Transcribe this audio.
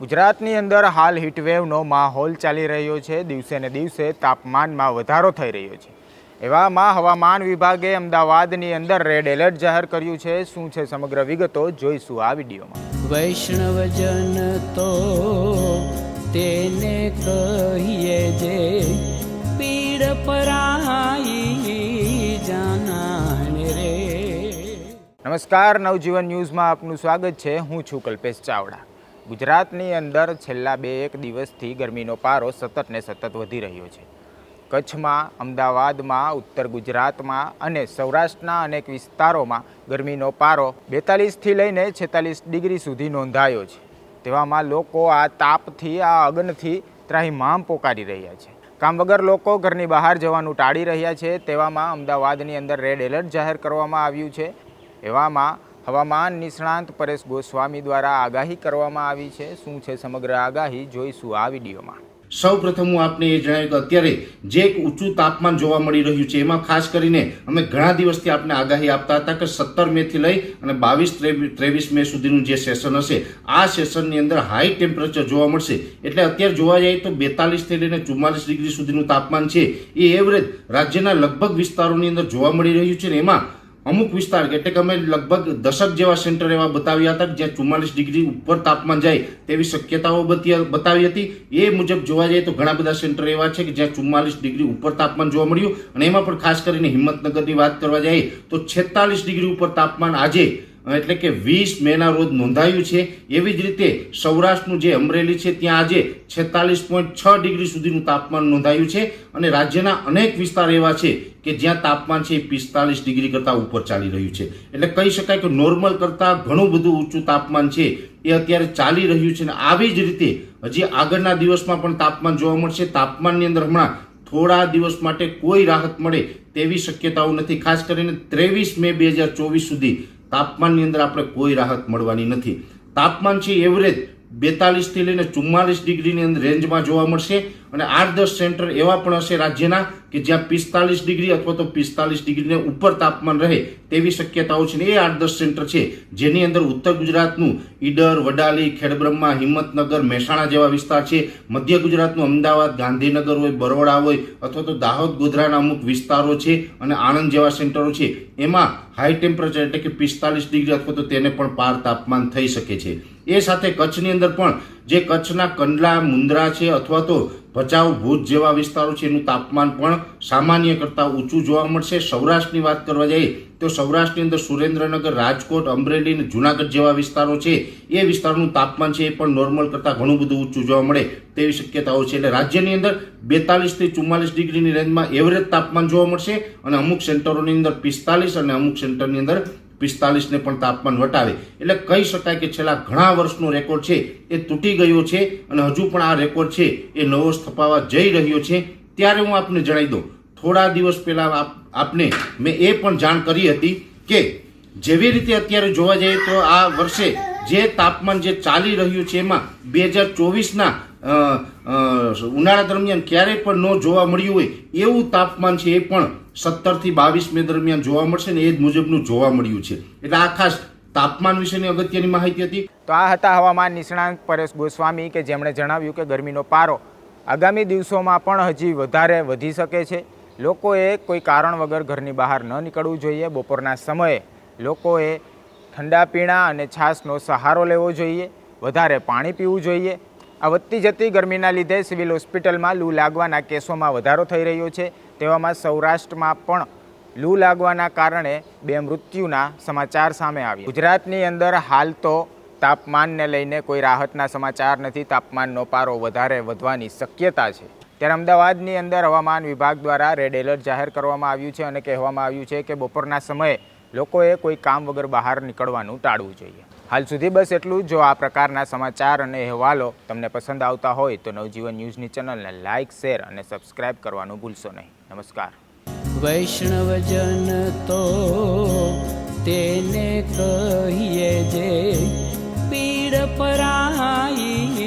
ગુજરાતની અંદર હાલ હીટવેવનો માહોલ ચાલી રહ્યો છે. દિવસે ને દિવસે તાપમાનમાં વધારો થઈ રહ્યો છે. એવામાં હવામાન વિભાગે અમદાવાદની અંદર રેડ એલર્ટ જાહેર કર્યું છે. શું છે સમગ્ર વિગતો જોઈશું આ વિડીયોમાં. વૈષ્ણવજન તો તેને કહીએ જે પીડ પરાઈ જાનાને રે. નમસ્કાર. નવજીવન ન્યૂઝમાં આપનું સ્વાગત છે. હું છું કલ્પેશ ચાવડા. ગુજરાતની અંદર છેલ્લા બે એક દિવસથી ગરમીનો પારો સતત ને સતત વધી રહ્યો છે. કચ્છમાં, અમદાવાદમાં, ઉત્તર ગુજરાતમાં અને સૌરાષ્ટ્રના અનેક વિસ્તારોમાં ગરમીનો પારો બેતાલીસથી લઈને છેતાલીસ ડિગ્રી સુધી નોંધાયો છે. તેવામાં લોકો આ તાપથી, આ અગનથી ત્રાહીમામ પોકારી રહ્યા છે. કામ વગર લોકો ઘરની બહાર જવાનું ટાળી રહ્યા છે. તેવામાં અમદાવાદની અંદર રેડ એલર્ટ જાહેર કરવામાં આવ્યું છે. એવામાં હવામાન નિષ્ણાંત પરેશ ગોસ્વામી દ્વારા આગાહી કરવામાં આવી છે. શું છે સમગ્ર આગાહી? જોઈશું આ વિડીયોમાં. સૌ પ્રથમ હું આપને એ જણાવ્યું કે અત્યારે જે એક ઊંચું તાપમાન જોવા મળી રહ્યું છે, એમાં ખાસ કરીને અમે ઘણા દિવસથી આપને આગાહી આપતા હતા કે સત્તર મે થી લઈ અને બાવીસ ત્રેવીસ મે સુધીનું જે સેશન હશે, આ સેશનની અંદર હાઈ ટેમ્પરેચર જોવા મળશે. એટલે અત્યારે જોવા જઈએ તો બેતાલીસથી લઈને ચુમ્માલીસ ડિગ્રી સુધીનું તાપમાન છે. એ એવરેજ રાજ્યના લગભગ વિસ્તારોની અંદર જોવા મળી રહ્યું છે ને એમાં અમુક વિસ્તાર, એટલે કે અમે લગભગ દશક જેવા સેન્ટર એવા બતાવ્યા હતા જ્યાં ચુમ્માલીસ ડિગ્રી ઉપર તાપમાન જાય તેવી શક્યતાઓ બતી- બતાવી હતી. એ મુજબ જોવા જઈએ તો ઘણા બધા સેન્ટર એવા છે કે જ્યાં ચુમ્માલીસ ડિગ્રી ઉપર તાપમાન જોવા મળ્યું. અને એમાં પણ ખાસ કરીને હિંમતનગરની વાત કરવા જઈએ તો છેતાલીસ ડિગ્રી ઉપર તાપમાન આજે એટલે કે વીસ મેના રોજ નોંધાયું છે, એવી જ રીતે સૌરાષ્ટ્રનું જે અમરેલી છે, ત્યાં આજે છેતાલીસ પોઈન્ટ છ ડિગ્રી સુધીનું તાપમાન નોંધાયું છે અને રાજ્યના અનેક વિસ્તાર એવા છે કે જ્યાં તાપમાન છે એ પિસ્તાલીસ ડિગ્રી કરતાં ઉપર ચાલી રહ્યું છે. એટલે કહી શકાય કે નોર્મલ કરતાં ઘણું બધું ઊંચું તાપમાન છે એ અત્યારે ચાલી રહ્યું છે અને આવી જ રીતે હજી આગળના દિવસમાં પણ તાપમાન જોવા મળશે. તાપમાનની અંદર હમણાં થોડા દિવસ માટે કોઈ રાહત મળે તેવી શક્યતાઓ નથી, ખાસ કરીને ત્રેવીસ મે બે હજાર ચોવીસ સુધી. તાપમાનની અંદર આપણે કોઈ રાહત મળવાની નથી. તાપમાન છે એવરેજ બેતાલીસથી લઈને ચુમ્માલીસ ડિગ્રીની રેન્જમાં જોવા મળશે અને આઠ દસ સેન્ટર એવા પણ હશે રાજ્યના કે જ્યાં પિસ્તાલીસ ડિગ્રી અથવા તો પિસ્તાલીસ ડિગ્રીને ઉપર તાપમાન રહે તેવી શક્યતાઓ છે ને એ આઠ દસ સેન્ટર છે. જેની અંદર ઉત્તર ગુજરાતનું ઈડર, વડાલી, ખેડબ્રહ્મા, હિંમતનગર, મહેસાણા જેવા વિસ્તાર છે. મધ્ય ગુજરાતનું અમદાવાદ, ગાંધીનગર હોય, બરોડા હોય અથવા તો દાહોદ, ગોધરાના અમુક વિસ્તારો છે અને આણંદ જેવા સેન્ટરો છે. એમાં હાઈ ટેમ્પરેચર એટલે કે પિસ્તાલીસ ડિગ્રી અથવા તો તેને પણ પાર તાપમાન થઈ શકે છે. એ સાથે કચ્છની અંદર પણ જે કચ્છના કંડલા મુન્દ્રા છે અથવા તો ભચાઉ, ભુજ જેવા વિસ્તારો છે, એનું તાપમાન પણ સામાન્ય કરતાં ઊંચું જોવા મળશે. સૌરાષ્ટ્રની વાત કરવા જઈએ તો સૌરાષ્ટ્રની અંદર સુરેન્દ્રનગર, રાજકોટ, અમરેલી અને જુનાગઢ જેવા વિસ્તારો છે, એ વિસ્તારનું તાપમાન છે એ પણ નોર્મલ કરતાં ઘણું બધું ઊંચું જોવા મળે તેવી શક્યતાઓ છે. એટલે રાજ્યની અંદર બેતાલીસથી ચુમ્માલીસ ડિગ્રીની રેન્જમાં એવરેજ તાપમાન જોવા મળશે અને અમુક સેન્ટરોની અંદર પિસ્તાલીસ અને અમુક સેન્ટરની અંદર પિસ્તાલીસને પણ તાપમાન વટાવે. એટલે કહી શકાય કે છેલ્લા ઘણા વર્ષનો રેકોર્ડ છે, એ તૂટી ગયો છે અને હજુ પણ આ રેકોર્ડ છે, એ નવો સ્થપાવા જઈ રહ્યો છે, ત્યારે હું આપને જણાવી દઉં. થોડા દિવસ પહેલાં આપ- આપને મેં એ પણ જાણ કરી હતી કે જેવી રીતે અત્યારે જોવા જઈએ તો આ વર્ષે જે તાપમાન જે ચાલી રહ્યું છે એમાં બે હજાર ચોવીસના ઉનાળા દરમિયાન ક્યારેય પણ ન જોવા મળ્યું હોય એવું તાપમાન છે એ પણ સત્તરથી બાવીસ મે દરમિયાન જોવા મળશે ને એ જ મુજબનું જોવા મળ્યું છે. એટલે આ ખાસ તાપમાન વિશેની અગત્યની માહિતી હતી. તો આ હતા હવામાન નિષ્ણાંત પરેશ ગોસ્વામી કે જેમણે જણાવ્યું કે ગરમીનો પારો આગામી દિવસોમાં પણ હજી વધારે વધી શકે છે. લોકોએ કોઈ કારણ વગર ઘરની બહાર ન નીકળવું જોઈએ. બપોરના સમયે લોકોએ ઠંડા પીણા અને છાશનો સહારો લેવો જોઈએ. વધારે પાણી પીવું જોઈએ. આ વધતી જતી ગરમીના લીધે સિવિલ હોસ્પિટલમાં લૂ લાગવાના કેસોમાં વધારો થઈ રહ્યો છે. તેવામાં સૌરાષ્ટ્રમાં પણ લૂ લાગવાના કારણે બે મૃત્યુના સમાચાર સામે આવ્યા. ગુજરાતની અંદર હાલ તો તાપમાનને લઈને કોઈ રાહતના સમાચાર નથી. તાપમાનનો પારો વધારે વધવાની શક્યતા છે. ત્યારે અમદાવાદની અંદર હવામાન વિભાગ દ્વારા રેડ એલર્ટ જાહેર કરવામાં આવ્યું છે અને કહેવામાં આવ્યું છે કે બપોરના સમયે લોકોએ કોઈ કામ વગર બહાર નીકળવાનું ટાળવું જોઈએ. હાલ સુધી બસ એટલું જ. આ પ્રકારના સમાચાર અને અહેવાલો તમને પસંદ આવતા હોય તો નવજીવન ન્યૂઝની ચેનલને લાઇક, શેર અને સબસ્ક્રાઇબ કરવાનું ભૂલશો નહીં નમસ્કાર વૈષ્ણવજન તો તેને કહીએ જે પીડ પરાઈ